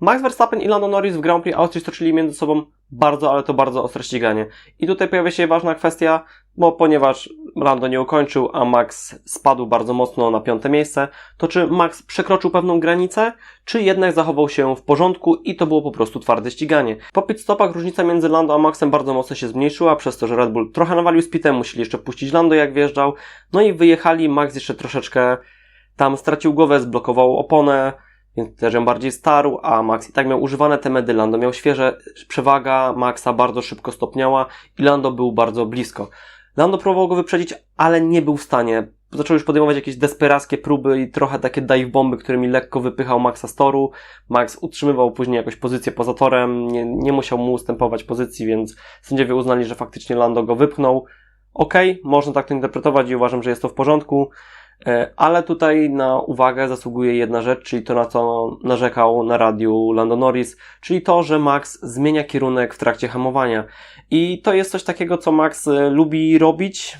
Max Verstappen i Lando Norris w Grand Prix Austrii stoczyli między sobą bardzo, ale to bardzo ostre ściganie. I tutaj pojawia się ważna kwestia, bo ponieważ Lando nie ukończył, a Max spadł bardzo mocno na piąte miejsce, to czy Max przekroczył pewną granicę, czy jednak zachował się w porządku i to było po prostu twarde ściganie. Po pit stopach różnica między Lando a Maxem bardzo mocno się zmniejszyła, przez to, że Red Bull trochę nawalił z pitem, musieli jeszcze puścić Lando jak wjeżdżał, no i wyjechali, Max jeszcze troszeczkę tam stracił głowę, zblokował oponę, więc też ją bardziej starł, a Max i tak miał używane te medy, Lando miał świeże, przewaga Maxa bardzo szybko stopniała i Lando był bardzo blisko. Lando próbował go wyprzedzić, ale nie był w stanie. Zaczął już podejmować jakieś desperackie próby i trochę takie dive bomby, którymi lekko wypychał Maxa z toru. Max utrzymywał później jakąś pozycję poza torem, nie, nie musiał mu ustępować pozycji, więc sędziowie uznali, że faktycznie Lando go wypchnął. Okay, można tak to interpretować i uważam, że jest to w porządku. E, ale tutaj na uwagę zasługuje jedna rzecz, czyli to, na co narzekał na radiu Lando Norris, czyli to, że Max zmienia kierunek w trakcie hamowania. I to jest coś takiego, co Max e, lubi robić,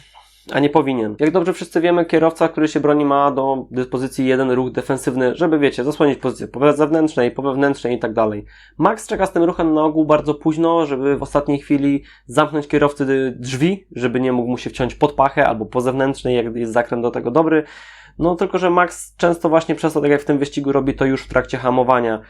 a nie powinien. Jak dobrze wszyscy wiemy, kierowca, który się broni, ma do dyspozycji jeden ruch defensywny, żeby, wiecie, zasłonić pozycję po zewnętrznej, po wewnętrznej i tak dalej. Max czeka z tym ruchem na ogół bardzo późno, żeby w ostatniej chwili zamknąć kierowcy drzwi, żeby nie mógł mu się wciąć pod pachę albo po zewnętrznej, jak jest zakręt do tego dobry. No tylko, że Max często właśnie przez to, tak jak w tym wyścigu, robi to już w trakcie hamowania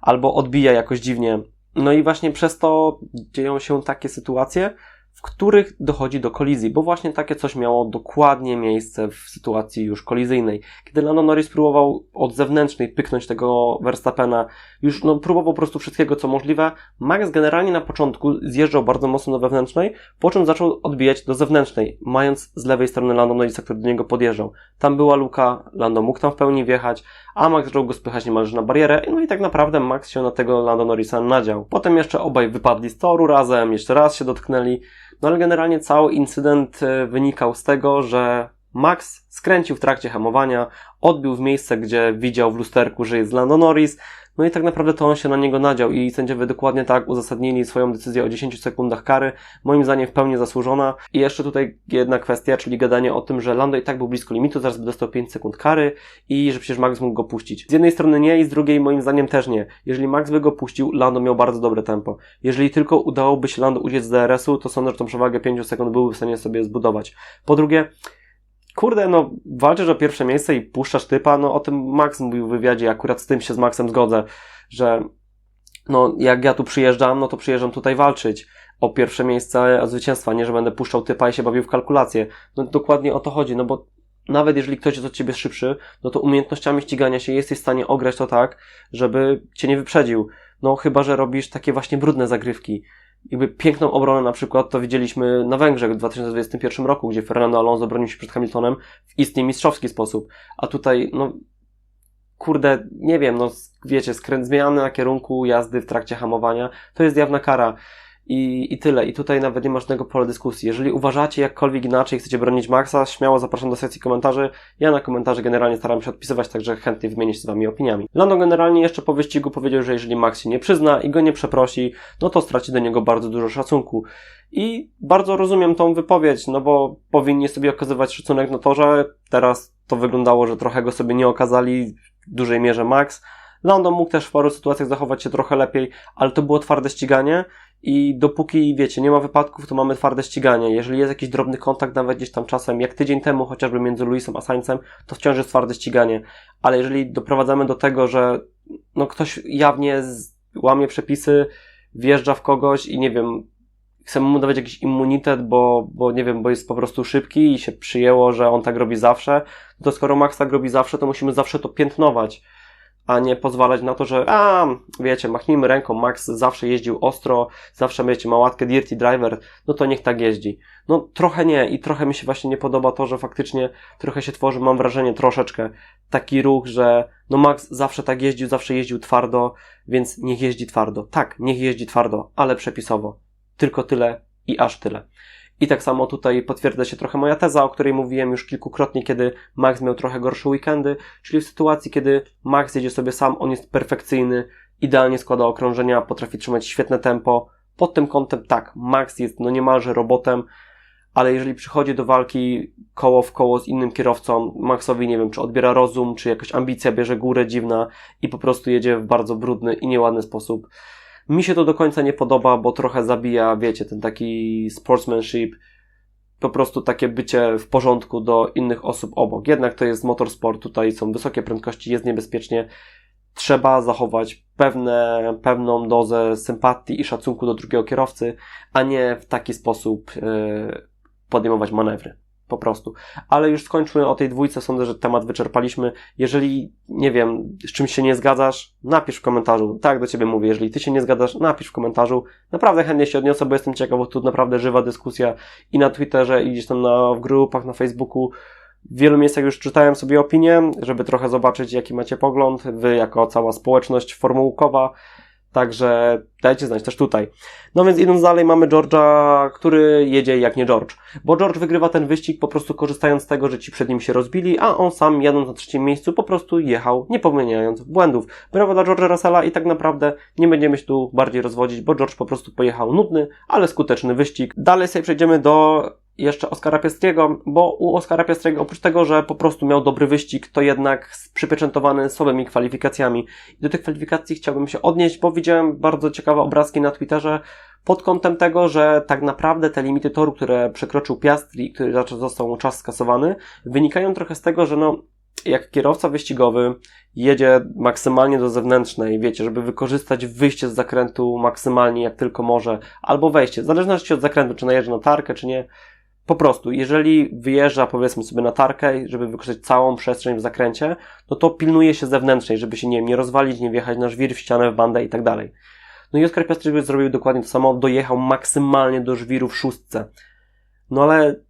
albo odbija jakoś dziwnie. No i właśnie przez to dzieją się takie sytuacje, w których dochodzi do kolizji, bo właśnie takie coś miało dokładnie miejsce w sytuacji już kolizyjnej. Kiedy Lando Norris próbował od zewnętrznej pyknąć tego Verstappena, już no, próbował po prostu wszystkiego, co możliwe, Max generalnie na początku zjeżdżał bardzo mocno do wewnętrznej, po czym zaczął odbijać do zewnętrznej, mając z lewej strony Lando Norrisa, który do niego podjeżdżał. Tam była luka, Lando mógł tam w pełni wjechać, a Max zaczął go spychać niemalże na barierę, no i tak naprawdę Max się na tego Lando Norrisa nadział. Potem jeszcze obaj wypadli z toru razem, jeszcze raz się dotknęli, no ale generalnie cały incydent e, wynikał z tego, że Max skręcił w trakcie hamowania, odbił w miejsce, gdzie widział w lusterku, że jest Lando Norris, no i tak naprawdę to on się na niego nadział i sędziowie dokładnie tak uzasadnili swoją decyzję o 10 sekundach kary, moim zdaniem w pełni zasłużona. I jeszcze tutaj jedna kwestia, czyli gadanie o tym, że Lando i tak był blisko limitu, zaraz by dostał 5 sekund kary i że przecież Max mógł go puścić. Z jednej strony nie i z drugiej moim zdaniem też nie. Jeżeli Max by go puścił, Lando miał bardzo dobre tempo. Jeżeli tylko udałoby się Lando uciec z DRS-u, to sądzę, że tą przewagę 5 sekund byłby w stanie sobie zbudować. Po drugie, kurde, no walczysz o pierwsze miejsce i puszczasz typa, no o tym Max mówił w wywiadzie, akurat z tym się z Maxem zgodzę, że no jak ja tu przyjeżdżam, no to przyjeżdżam tutaj walczyć o pierwsze miejsce zwycięstwa, nie że będę puszczał typa i się bawił w kalkulację. No dokładnie o to chodzi, no bo nawet jeżeli ktoś jest od ciebie szybszy, no to umiejętnościami ścigania się jesteś w stanie ograć to tak, żeby cię nie wyprzedził. No chyba, że robisz takie właśnie brudne zagrywki jakby piękną obronę na przykład to widzieliśmy na Węgrzech w 2021 roku, gdzie Fernando Alonso bronił się przed Hamiltonem w istnie mistrzowski sposób. A tutaj, no, kurde, nie wiem, no, wiecie, skręt zmiany na kierunku jazdy w trakcie hamowania, to jest jawna kara. I, I tyle. I tutaj nawet nie ma żadnego pola dyskusji. Jeżeli uważacie jakkolwiek inaczej chcecie bronić Maxa, śmiało zapraszam do sekcji komentarzy. Ja na komentarze generalnie staram się odpisywać, także chętnie wymienić się z Wami opiniami. Lando generalnie jeszcze po wyścigu powiedział, że jeżeli Max się nie przyzna i go nie przeprosi, no to straci do niego bardzo dużo szacunku. I bardzo rozumiem tą wypowiedź, no bo powinni sobie okazywać szacunek na torze. Teraz to wyglądało, że trochę go sobie nie okazali, w dużej mierze Max. Lando mógł też w paru sytuacjach zachować się trochę lepiej, ale to było twarde ściganie i dopóki, wiecie, nie ma wypadków, to mamy twarde ściganie. Jeżeli jest jakiś drobny kontakt, nawet gdzieś tam czasem, jak tydzień temu chociażby między Luisem a Sańcem, to wciąż jest twarde ściganie. Ale jeżeli doprowadzamy do tego, że no ktoś jawnie łamie przepisy, wjeżdża w kogoś i nie wiem, chcemy mu dawać jakiś immunitet, bo, bo nie wiem, bo jest po prostu szybki i się przyjęło, że on tak robi zawsze, to skoro Max tak robi zawsze, to musimy zawsze to piętnować a nie pozwalać na to, że a, wiecie, machnijmy ręką, Max zawsze jeździł ostro, zawsze wiecie, ma łatkę dirty driver, no to niech tak jeździ. No trochę nie i trochę mi się właśnie nie podoba to, że faktycznie trochę się tworzy, mam wrażenie, troszeczkę taki ruch, że no Max zawsze tak jeździł, zawsze jeździł twardo, więc niech jeździ twardo. Tak, niech jeździ twardo, ale przepisowo. Tylko tyle i aż tyle. I tak samo tutaj potwierdza się trochę moja teza, o której mówiłem już kilkukrotnie, kiedy Max miał trochę gorsze weekendy, czyli w sytuacji, kiedy Max jedzie sobie sam, on jest perfekcyjny, idealnie składa okrążenia, potrafi trzymać świetne tempo. Pod tym kątem tak, Max jest no niemalże robotem, ale jeżeli przychodzi do walki koło w koło z innym kierowcą, Maxowi nie wiem, czy odbiera rozum, czy jakaś ambicja bierze górę dziwna i po prostu jedzie w bardzo brudny i nieładny sposób. Mi się to do końca nie podoba, bo trochę zabija, wiecie, ten taki sportsmanship, po prostu takie bycie w porządku do innych osób obok. Jednak to jest motorsport, tutaj są wysokie prędkości, jest niebezpiecznie. Trzeba zachować pewne, pewną dozę sympatii i szacunku do drugiego kierowcy, a nie w taki sposób yy, podejmować manewry. Po prostu. Ale już skończmy o tej dwójce. Sądzę, że temat wyczerpaliśmy. Jeżeli, nie wiem, z czymś się nie zgadzasz, napisz w komentarzu. Tak do ciebie mówię. Jeżeli ty się nie zgadzasz, napisz w komentarzu. Naprawdę chętnie się odniosę, bo jestem ciekaw, bo tu naprawdę żywa dyskusja i na Twitterze, i gdzieś tam na, w grupach, na Facebooku. W wielu miejscach już czytałem sobie opinie, żeby trochę zobaczyć, jaki macie pogląd. Wy, jako cała społeczność formułkowa. Także dajcie znać też tutaj. No więc idąc dalej, mamy George'a, który jedzie jak nie George. Bo George wygrywa ten wyścig po prostu korzystając z tego, że ci przed nim się rozbili, a on sam jadąc na trzecim miejscu po prostu jechał, nie popełniając błędów. Brawo dla George'a Russella i tak naprawdę nie będziemy się tu bardziej rozwodzić, bo George po prostu pojechał nudny, ale skuteczny wyścig. Dalej sobie przejdziemy do jeszcze Oskara Piastriego, bo u Oskara Piastriego oprócz tego, że po prostu miał dobry wyścig, to jednak przypieczętowany słabymi kwalifikacjami. I do tych kwalifikacji chciałbym się odnieść, bo widziałem bardzo ciekawe obrazki na Twitterze pod kątem tego, że tak naprawdę te limity toru, które przekroczył Piastri, który został czas skasowany, wynikają trochę z tego, że no, jak kierowca wyścigowy jedzie maksymalnie do zewnętrznej, wiecie, żeby wykorzystać wyjście z zakrętu maksymalnie jak tylko może, albo wejście, w zależności od zakrętu, czy najeżdża na tarkę, czy nie, po prostu, jeżeli wyjeżdża powiedzmy sobie na tarkę, żeby wykorzystać całą przestrzeń w zakręcie, no to pilnuje się zewnętrznej, żeby się nie, wiem, nie rozwalić, nie wjechać na żwir, w ścianę, w bandę i tak dalej. No i Oskar Piastri zrobił dokładnie to samo, dojechał maksymalnie do żwiru w szóstce. No ale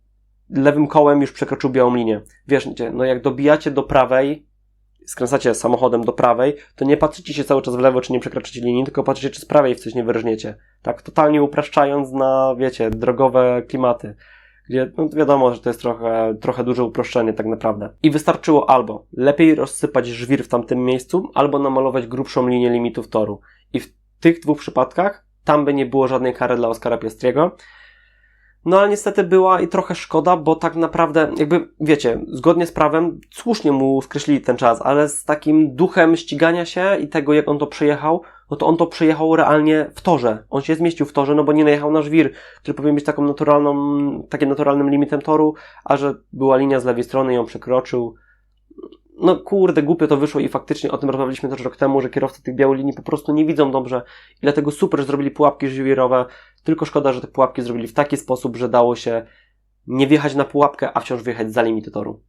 lewym kołem już przekroczył białą linię. Wiecie, no jak dobijacie do prawej, skręcacie samochodem do prawej, to nie patrzycie się cały czas w lewo, czy nie przekraczacie linii, tylko patrzycie, czy z prawej w coś nie wyrżniecie. Tak, totalnie upraszczając na, wiecie, drogowe klimaty gdzie no wiadomo, że to jest trochę, trochę duże uproszczenie tak naprawdę. I wystarczyło albo lepiej rozsypać żwir w tamtym miejscu, albo namalować grubszą linię limitów toru. I w tych dwóch przypadkach tam by nie było żadnej kary dla Oskara Piastriego. No ale niestety była i trochę szkoda, bo tak naprawdę, jakby wiecie, zgodnie z prawem, słusznie mu skreślili ten czas, ale z takim duchem ścigania się i tego, jak on to przejechał, no to on to przejechał realnie w torze. On się zmieścił w torze, no bo nie najechał na żwir, który powinien być taką naturalną, takim naturalnym limitem toru, a że była linia z lewej strony i ją przekroczył. No kurde, głupio to wyszło i faktycznie o tym rozmawialiśmy też rok temu, że kierowcy tych białych linii po prostu nie widzą dobrze i dlatego super, zrobili pułapki żwirowe, tylko szkoda, że te pułapki zrobili w taki sposób, że dało się nie wjechać na pułapkę, a wciąż wjechać za limity toru.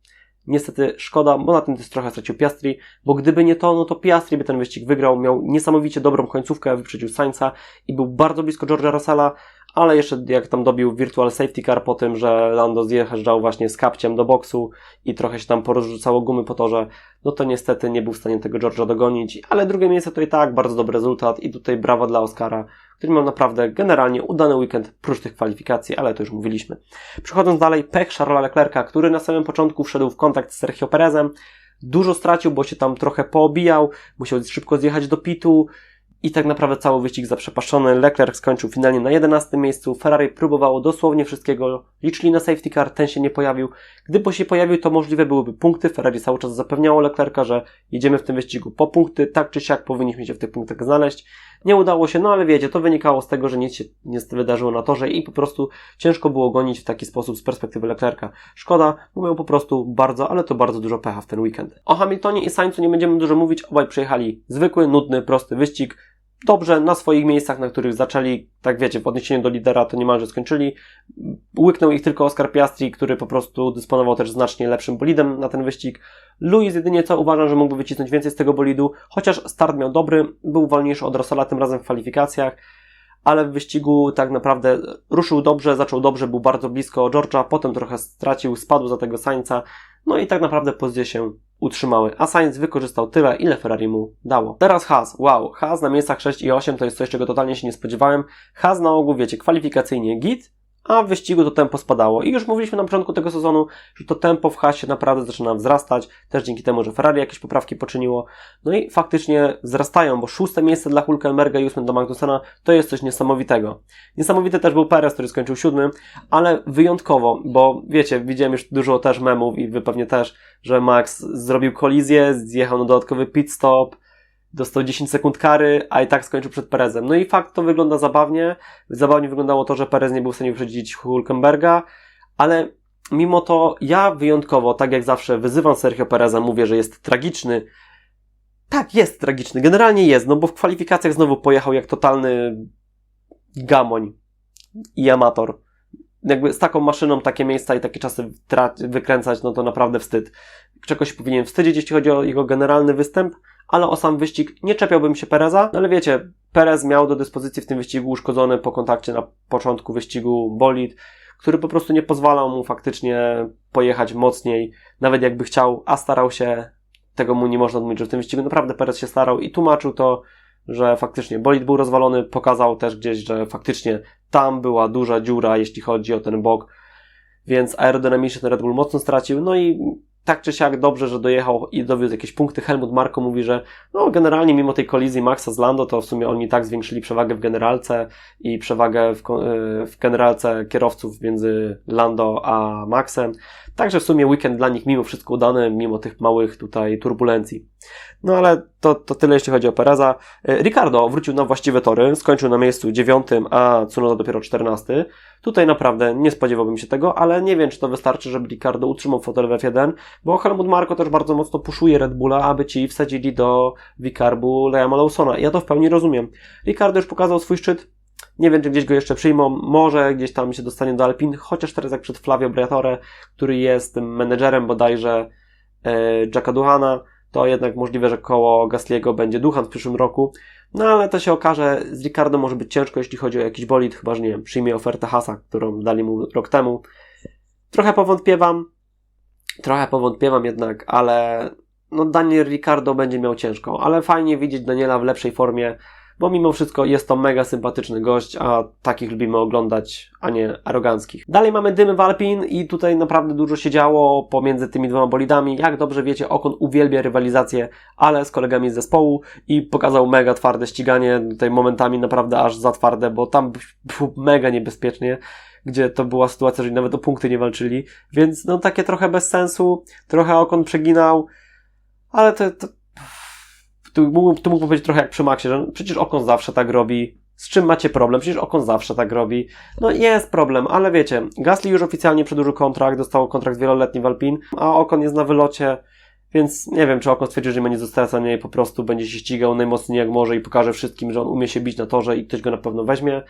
Niestety szkoda, bo na tym też trochę stracił Piastri, bo gdyby nie to, no to Piastri by ten wyścig wygrał, miał niesamowicie dobrą końcówkę, wyprzedził Sainza i był bardzo blisko George'a Russella, ale jeszcze jak tam dobił Virtual Safety Car po tym, że Lando zjeżdżał właśnie z kapciem do boksu i trochę się tam porozrzucało gumy po torze, no to niestety nie był w stanie tego George'a dogonić, ale drugie miejsce to i tak bardzo dobry rezultat i tutaj brawa dla Oscara, który miał naprawdę generalnie udany weekend, prócz tych kwalifikacji, ale to już mówiliśmy. Przechodząc dalej, pech Charlesa Leclerca, który na samym początku wszedł w kontakt z Sergio Perezem, dużo stracił, bo się tam trochę poobijał, musiał szybko zjechać do pitu, i tak naprawdę cały wyścig zaprzepaszczony. Leclerc skończył finalnie na 11 miejscu. Ferrari próbowało dosłownie wszystkiego. Liczyli na safety car, ten się nie pojawił. Gdyby się pojawił, to możliwe byłyby punkty. Ferrari cały czas zapewniało Leclerca, że jedziemy w tym wyścigu po punkty. Tak czy siak powinniśmy się w tych punktach znaleźć. Nie udało się, no ale wiecie, to wynikało z tego, że nic się nie wydarzyło na torze i po prostu ciężko było gonić w taki sposób z perspektywy Leclerca. Szkoda, bo miał po prostu bardzo, ale to bardzo dużo pecha w ten weekend. O Hamiltonie i Sainzu nie będziemy dużo mówić. Obaj przejechali zwykły, nudny, prosty wyścig dobrze na swoich miejscach, na których zaczęli, tak wiecie, w odniesieniu do lidera to niemalże skończyli. Łyknął ich tylko Oscar Piastri, który po prostu dysponował też znacznie lepszym bolidem na ten wyścig. Luis jedynie co uważam, że mógłby wycisnąć więcej z tego bolidu, chociaż start miał dobry, był wolniejszy od Russella tym razem w kwalifikacjach, ale w wyścigu tak naprawdę ruszył dobrze, zaczął dobrze, był bardzo blisko George'a, potem trochę stracił, spadł za tego Sainza, no i tak naprawdę pozycje się utrzymały, a Sainz wykorzystał tyle, ile Ferrari mu dało. Teraz Haas, wow, Haas na miejscach 6 i 8 to jest coś, czego totalnie się nie spodziewałem. Haas na ogół, wiecie, kwalifikacyjnie git, a w wyścigu to tempo spadało. I już mówiliśmy na początku tego sezonu, że to tempo w hasie naprawdę zaczyna wzrastać, też dzięki temu, że Ferrari jakieś poprawki poczyniło. No i faktycznie wzrastają, bo szóste miejsce dla Hulkenberga i ósme dla Magnusena to jest coś niesamowitego. Niesamowity też był Perez, który skończył siódmy, ale wyjątkowo, bo wiecie, widziałem już dużo też memów i wy pewnie też, że Max zrobił kolizję, zjechał na dodatkowy pit stop, dostał 10 sekund kary, a i tak skończył przed Perezem. No i fakt to wygląda zabawnie. Zabawnie wyglądało to, że Perez nie był w stanie wyprzedzić Hulkenberga, ale mimo to ja wyjątkowo, tak jak zawsze, wyzywam Sergio Pereza, mówię, że jest tragiczny. Tak, jest tragiczny. Generalnie jest, no bo w kwalifikacjach znowu pojechał jak totalny gamoń i amator. Jakby z taką maszyną takie miejsca i takie czasy wykręcać, no to naprawdę wstyd. Czegoś powinien wstydzić, jeśli chodzi o jego generalny występ, ale o sam wyścig nie czepiałbym się Pereza, no ale wiecie, Perez miał do dyspozycji w tym wyścigu uszkodzony po kontakcie na początku wyścigu bolid, który po prostu nie pozwalał mu faktycznie pojechać mocniej, nawet jakby chciał, a starał się, tego mu nie można odmówić, że w tym wyścigu naprawdę Perez się starał i tłumaczył to, że faktycznie bolid był rozwalony, pokazał też gdzieś, że faktycznie tam była duża dziura, jeśli chodzi o ten bok, więc aerodynamicznie ten Red Bull mocno stracił, no i tak czy siak dobrze, że dojechał i dowiózł jakieś punkty. Helmut Marko mówi, że no generalnie mimo tej kolizji Maxa z Lando, to w sumie oni tak zwiększyli przewagę w generalce i przewagę w, y, w generalce kierowców między Lando a Maxem. Także w sumie weekend dla nich mimo wszystko udany, mimo tych małych tutaj turbulencji. No ale to, to tyle jeśli chodzi o Pereza. Y, Ricardo wrócił na właściwe tory, skończył na miejscu dziewiątym, a Tsunoda dopiero czternasty. Tutaj naprawdę nie spodziewałbym się tego, ale nie wiem, czy to wystarczy, żeby Ricardo utrzymał fotel w F1, bo Helmut Marko też bardzo mocno puszuje Red Bulla, aby ci wsadzili do Wikarbu Liama Lawsona. Ja to w pełni rozumiem. Ricardo już pokazał swój szczyt. Nie wiem, czy gdzieś go jeszcze przyjmą. Może gdzieś tam się dostanie do Alpin, chociaż teraz jak przed Flavio Briatore, który jest menedżerem bodajże e, Jacka Duhana, to jednak możliwe, że koło Gasliego będzie Duhan w przyszłym roku. No ale to się okaże, z Ricardo może być ciężko, jeśli chodzi o jakiś bolid, chyba że nie wiem, przyjmie ofertę Hasa, którą dali mu rok temu. Trochę powątpiewam, trochę powątpiewam jednak, ale no Daniel Ricardo będzie miał ciężko, ale fajnie widzieć Daniela w lepszej formie, bo mimo wszystko jest to mega sympatyczny gość, a takich lubimy oglądać, a nie aroganckich. Dalej mamy dymy w Alpin i tutaj naprawdę dużo się działo pomiędzy tymi dwoma bolidami. Jak dobrze wiecie, Okon uwielbia rywalizację, ale z kolegami z zespołu i pokazał mega twarde ściganie, tutaj momentami naprawdę aż za twarde, bo tam było mega niebezpiecznie gdzie to była sytuacja, że nawet o punkty nie walczyli, więc no takie trochę bez sensu, trochę Okon przeginał, ale to, to tu, mógł, tu mógłby być trochę jak przy Maxie, że przecież Okon zawsze tak robi, z czym macie problem? Przecież Okon zawsze tak robi. No jest problem, ale wiecie, Gasly już oficjalnie przedłużył kontrakt, dostał kontrakt wieloletni w Alpin, a Okon jest na wylocie, więc nie wiem, czy Okon stwierdził, że nie do stracenia i po prostu będzie się ścigał najmocniej jak może i pokaże wszystkim, że on umie się bić na torze i ktoś go na pewno weźmie,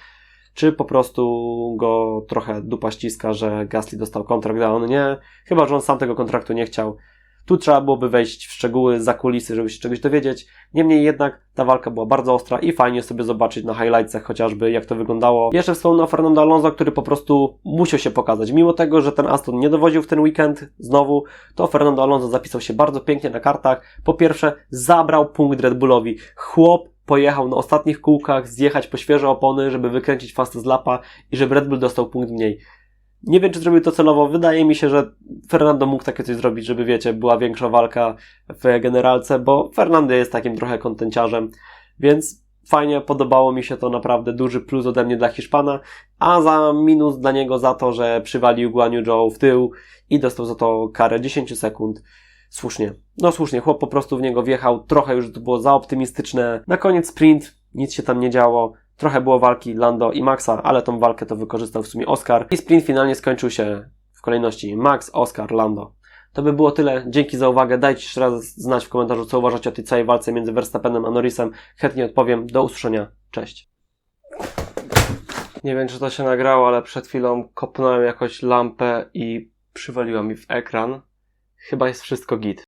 czy po prostu go trochę dupa ściska, że Gasly dostał kontrakt, a on nie. Chyba, że on sam tego kontraktu nie chciał. Tu trzeba byłoby wejść w szczegóły, za kulisy, żeby się czegoś dowiedzieć. Niemniej jednak ta walka była bardzo ostra i fajnie sobie zobaczyć na highlightsach chociażby, jak to wyglądało. Jeszcze wspomnę o Fernando Alonso, który po prostu musiał się pokazać. Mimo tego, że ten Aston nie dowodził w ten weekend znowu, to Fernando Alonso zapisał się bardzo pięknie na kartach. Po pierwsze, zabrał punkt Red Bullowi. Chłop pojechał na ostatnich kółkach zjechać po świeże opony, żeby wykręcić fast z lapa i żeby Red Bull dostał punkt mniej. Nie wiem, czy zrobił to celowo. Wydaje mi się, że Fernando mógł takie coś zrobić, żeby, wiecie, była większa walka w generalce, bo Fernando jest takim trochę kontenciarzem, więc fajnie, podobało mi się to naprawdę duży plus ode mnie dla Hiszpana, a za minus dla niego za to, że przywalił Guanyu Zhou w tył i dostał za to karę 10 sekund. Słusznie. No słusznie, chłop po prostu w niego wjechał, trochę już to było za optymistyczne. Na koniec sprint, nic się tam nie działo. Trochę było walki Lando i Maxa, ale tą walkę to wykorzystał w sumie Oscar. I sprint finalnie skończył się w kolejności Max, Oscar, Lando. To by było tyle. Dzięki za uwagę. Dajcie jeszcze raz znać w komentarzu, co uważacie o tej całej walce między Verstappenem a Norrisem. Chętnie odpowiem. Do usłyszenia. Cześć. Nie wiem, czy to się nagrało, ale przed chwilą kopnąłem jakoś lampę i przywaliła mi w ekran. Chyba jest wszystko git.